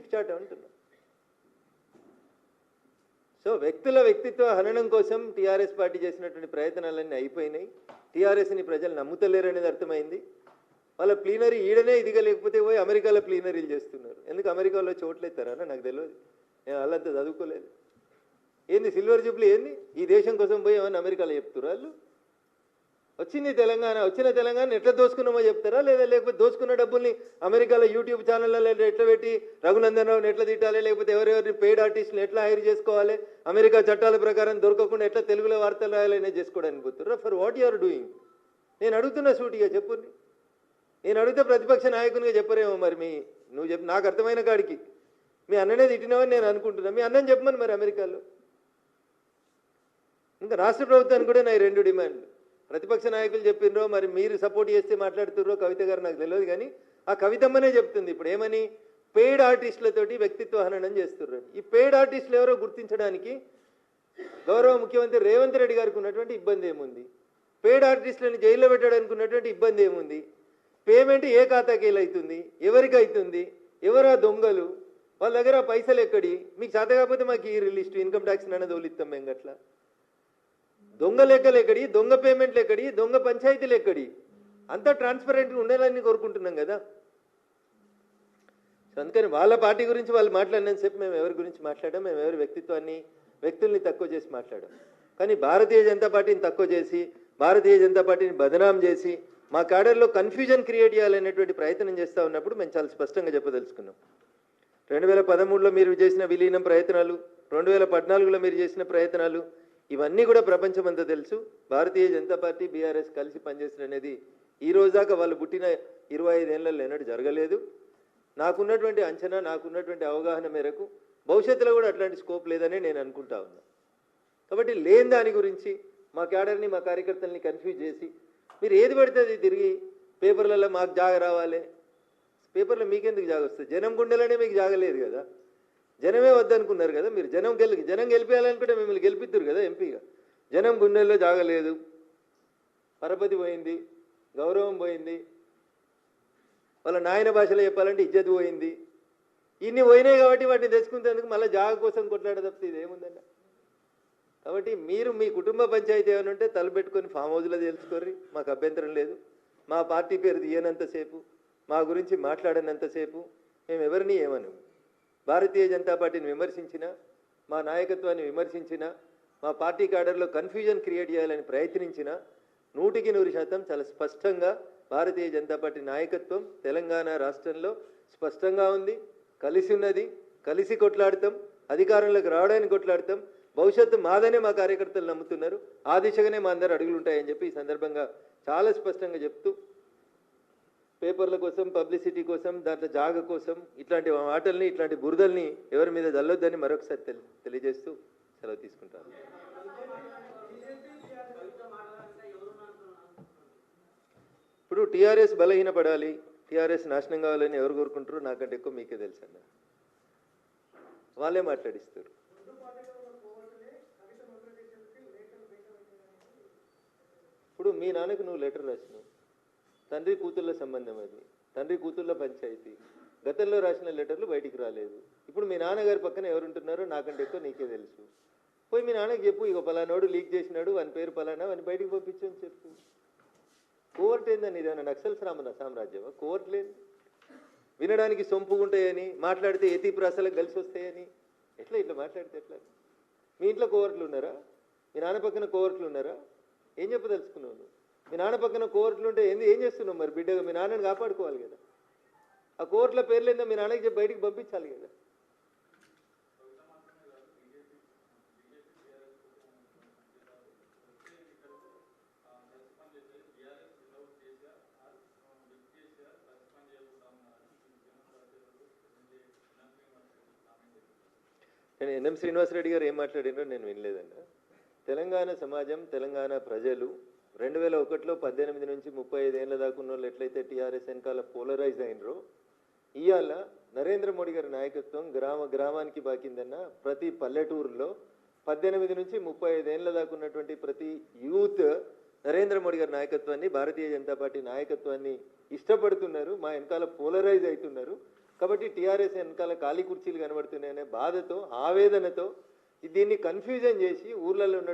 ఇచ్చాడు అంటున్నాం. సో వ్యక్తుల వ్యక్తిత్వ హననం కోసం టీఆర్ఎస్ పార్టీ చేసినటువంటి ప్రయత్నాలన్నీ అయిపోయినాయి. టీఆర్ఎస్ని ప్రజలు నమ్ముతలేరనేది అర్థమైంది. వాళ్ళ ప్లీనరీ ఈడనే ఇదిగా లేకపోతే పోయి అమెరికాలో ప్లీనరీలు చేస్తున్నారు. ఎందుకు అమెరికాలో చోట్లు నాకు తెలియదు. నేను వాళ్ళంతా చదువుకోలేదు. ఏంది సిల్వర్ జూబ్లీ ఏంది? ఈ దేశం కోసం పోయి ఏమైనా అమెరికాలో చెప్తున్నారు వాళ్ళు? వచ్చింది తెలంగాణ వచ్చిన తెలంగాణ ఎట్లా దోసుకున్నామో చెప్తారా? లేదా లేకపోతే దోసుకున్న డబ్బుల్ని అమెరికాలో యూట్యూబ్ ఛానళ్ళలో ఎట్లా పెట్టి రఘునందన్ రావుని ఎట్లా తిట్టాలి? లేకపోతే ఎవరెవరిని పెయిడ్ ఆర్టిస్ట్ని ఎట్లా హైర్ చేసుకోవాలి? అమెరికా చట్టాల ప్రకారం దొరకకుండా ఎట్లా తెలుగులో వార్తలు రాయాలనే చేసుకోవడానికి పోతున్నారు? ఫర్ వాట్ యూఆర్ డూయింగ్ నేను అడుగుతున్నా సూటిగా చెప్పు. నేను అడిగితే ప్రతిపక్ష నాయకునిగా చెప్పరేమో మరి మీ నువ్వు చెప్పు నాకు అర్థమైన కాడికి. మీ అన్ననే తిట్టినవని నేను అనుకుంటున్నా. మీ అన్నని చెప్పమని మరి అమెరికాలో. ఇంకా రాష్ట్ర ప్రభుత్వానికి కూడా నా ఈ రెండు డిమాండ్లు. ప్రతిపక్ష నాయకులు చెప్పినరో మరి మీరు సపోర్ట్ చేస్తే మాట్లాడుతుర్రో కవిత గారు నాకు తెలియదు కానీ ఆ కవితమ్మనే చెప్తుంది. ఇప్పుడు ఏమని? పెయిడ్ ఆర్టిస్టులతోటి వ్యక్తిత్వ హననం చేస్తుర్రు. ఈ పెయిడ్ ఆర్టిస్టులు ఎవరో గుర్తించడానికి గౌరవ ముఖ్యమంత్రి రేవంత్ రెడ్డి గారికి ఉన్నటువంటి ఇబ్బంది ఏముంది? పెయిడ్ ఆర్టిస్టులను జైల్లో పెట్టడానికి ఉన్నటువంటి ఇబ్బంది ఏముంది? పేమెంట్ ఏ ఖాతాకి అవుతుంది ఎవరికి అవుతుంది ఎవరు ఆ దొంగలు? వాళ్ళ దగ్గర పైసలు ఎక్కడి? మీకు చేత కాకపోతే మాకు ఈ లిస్ట్ ఇన్కమ్ ట్యాక్స్ అనేది తోలిస్తాం మేము గట్లా. దొంగ లెక్కలు ఎక్కడి దొంగ పేమెంట్లు ఎక్కడి దొంగ పంచాయతీలు ఎక్కడి? అంతా ట్రాన్స్పరెంట్గా ఉండాలని కోరుకుంటున్నాం కదా. అందుకని వాళ్ళ పార్టీ గురించి వాళ్ళు మాట్లాడినంతసేపు మేము ఎవరి గురించి మాట్లాడాం మేము ఎవరి వ్యక్తిత్వాన్ని వ్యక్తుల్ని తక్కువ చేసి మాట్లాడాం కానీ భారతీయ జనతా పార్టీని తక్కువ చేసి భారతీయ జనతా పార్టీని బదనాం చేసి మా క్యాడర్లో కన్ఫ్యూజన్ క్రియేట్ చేయాలనేటువంటి ప్రయత్నం చేస్తూ ఉన్నప్పుడు మేము చాలా స్పష్టంగా చెప్పదలుచుకున్నాం. రెండు వేల పదమూడులో మీరు చేసిన విలీనం ప్రయత్నాలు రెండు వేల పద్నాలుగులో మీరు చేసిన ప్రయత్నాలు ఇవన్నీ కూడా ప్రపంచం అంతా తెలుసు. భారతీయ జనతా పార్టీ బీఆర్ఎస్ కలిసి పనిచేసిన అనేది ఈ రోజాక వాళ్ళు పుట్టిన ఇరవై ఐదేళ్ళలో ఎన్నడూ జరగలేదు. నాకున్నటువంటి అంచనా నాకున్నటువంటి అవగాహన మేరకు భవిష్యత్తులో కూడా అట్లాంటి స్కోప్ లేదని నేను అనుకుంటా ఉన్నా. కాబట్టి లేని దాని గురించి మా క్యాడర్ని మా కార్యకర్తల్ని కన్ఫ్యూజ్ చేసి మీరు ఏది పడితే అది తిరిగి పేపర్లలో మాకు జాగ రావాలి. పేపర్లో మీకెందుకు జాగ వస్తుంది? జనం గుండెలనే మీకు జాగలేదు కదా. జనమే వద్దనుకున్నారు కదా మీరు జనం గెలి జనం గెలిపేయాలనుకుంటే మిమ్మల్ని గెలిపిద్దరు కదా ఎంపీగా జనం గుండెల్లో జాగలేదు. పరపతి పోయింది గౌరవం పోయింది. వాళ్ళ నాయన భాషలో చెప్పాలంటే ఇజ్జత్ పోయింది. ఇన్ని పోయినాయి కాబట్టి వాటిని తెచ్చుకునేందుకు మళ్ళీ జాగ కోసం కొట్లాడ తప్పితే ఇదేముందండి కాబట్టి మీరు మీ కుటుంబ పంచాయతీ ఏమైనా ఉంటే తలపెట్టుకొని ఫామ్ హౌస్లో తెలుసుకోర్రి మాకు అభ్యంతరం లేదు. మా పార్టీ పేరు తీయనంతసేపు మా గురించి మాట్లాడనంతసేపు మేము ఎవరిని ఏమను భారతీయ జనతా పార్టీని విమర్శించిన మా నాయకత్వాన్ని విమర్శించిన మా పార్టీ క్యాడర్లో కన్ఫ్యూజన్ క్రియేట్ చేయాలని ప్రయత్నించిన నూటికి నూరు శాతం చాలా స్పష్టంగా భారతీయ జనతా పార్టీ నాయకత్వం తెలంగాణ రాష్ట్రంలో స్పష్టంగా ఉంది కలిసి ఉన్నది కలిసి కొట్లాడతాం అధికారంలోకి రావడానికి కొట్లాడతాం భవిష్యత్తు మాదనే మా కార్యకర్తలు నమ్ముతున్నారు ఆ దిశగానే మా అందరు అడుగులు ఉంటాయని చెప్పి ఈ సందర్భంగా చాలా స్పష్టంగా చెప్తూ పేపర్ల కోసం పబ్లిసిటీ కోసం దాంట్లో జాగ కోసం ఇట్లాంటి మాటల్ని ఇట్లాంటి బురదల్ని ఎవరి మీద చల్లొద్దని మరొకసారి తెలి తెలియజేస్తూ సెలవు తీసుకుంటాను. ఇప్పుడు టీఆర్ఎస్ బలహీనపడాలి టీఆర్ఎస్ నాశనం కావాలని ఎవరు కోరుకుంటారు నాకంటే ఎక్కువ మీకే తెలుసు అన్న. వాళ్ళే మాట్లాడిస్తారు. ఇప్పుడు మీ నాన్నకు నువ్వు లెటర్ రాసినావు. తండ్రి కూతుళ్ళ సంబంధం అది. తండ్రి కూతుళ్ళ పంచాయతీ. గతంలో రాసిన లెటర్లు బయటికి రాలేదు. ఇప్పుడు మీ నాన్నగారి పక్కన ఎవరుంటున్నారో నాకంటే ఎక్కువ నీకే తెలుసు. పోయి మీ నాన్నకి చెప్పు ఇక పలానాడు లీక్ చేసినాడు వాని పేరు పలానా వాని బయటికి పంపించని చెప్పు. కోవర్ట్ ఏందని ఇదేమన్నా నక్సల్ సామ్రా సామ్రాజ్యమా? కోర్టు లేదు. వినడానికి సొంపుగా ఉంటాయని మాట్లాడితే ఎతి ప్రాసలకు కలిసి వస్తాయని ఎట్లా ఇట్లా మాట్లాడితే ఎట్లా? మీ ఇంట్లో కోవర్ట్లు ఉన్నారా? మీ నాన్న పక్కన కోవర్ట్లు ఉన్నారా? ఏం చెప్పదలుచుకున్నావు నువ్వు? మీ నాన్న పక్కన కోవర్ట్లు ఉంటే ఏంది? ఏం చేస్తున్నావు మరి బిడ్డగా? మీ నాన్నని కాపాడుకోవాలి కదా. ఆ కోర్టుల పేర్లు ఏందో మీ నాన్నకి చెప్పి బయటికి పంపించాలి కదా. నేను ఎన్ఎం శ్రీనివాసరెడ్డి గారు ఏం మాట్లాడినో నేను వినలేదన్న. తెలంగాణ సమాజం తెలంగాణ ప్రజలు రెండు వేల ఒకటిలో పద్దెనిమిది నుంచి ముప్పై ఐదేళ్ళ దాకా ఉన్న వాళ్ళు ఎట్లయితే టీఆర్ఎస్ వెనకాల పోలరైజ్ అయినరో ఇవాళ నరేంద్ర మోడీ గారి నాయకత్వం గ్రామ గ్రామానికి బాకిందన్న ప్రతి పల్లెటూరులో పద్దెనిమిది నుంచి ముప్పై ఐదేళ్ళ దాకా ఉన్నటువంటి ప్రతి యూత్ నరేంద్ర మోడీ గారి నాయకత్వాన్ని భారతీయ జనతా పార్టీ నాయకత్వాన్ని ఇష్టపడుతున్నారు మా వెనకాల పోలరైజ్ అవుతున్నారు. కాబట్టి టీఆర్ఎస్ వెనకాల ఖాళీ కుర్చీలు కనబడుతున్నాయనే బాధతో ఆవేదనతో దీన్ని కన్ఫ్యూజన్ చేసి ఊర్లలో ఉన్న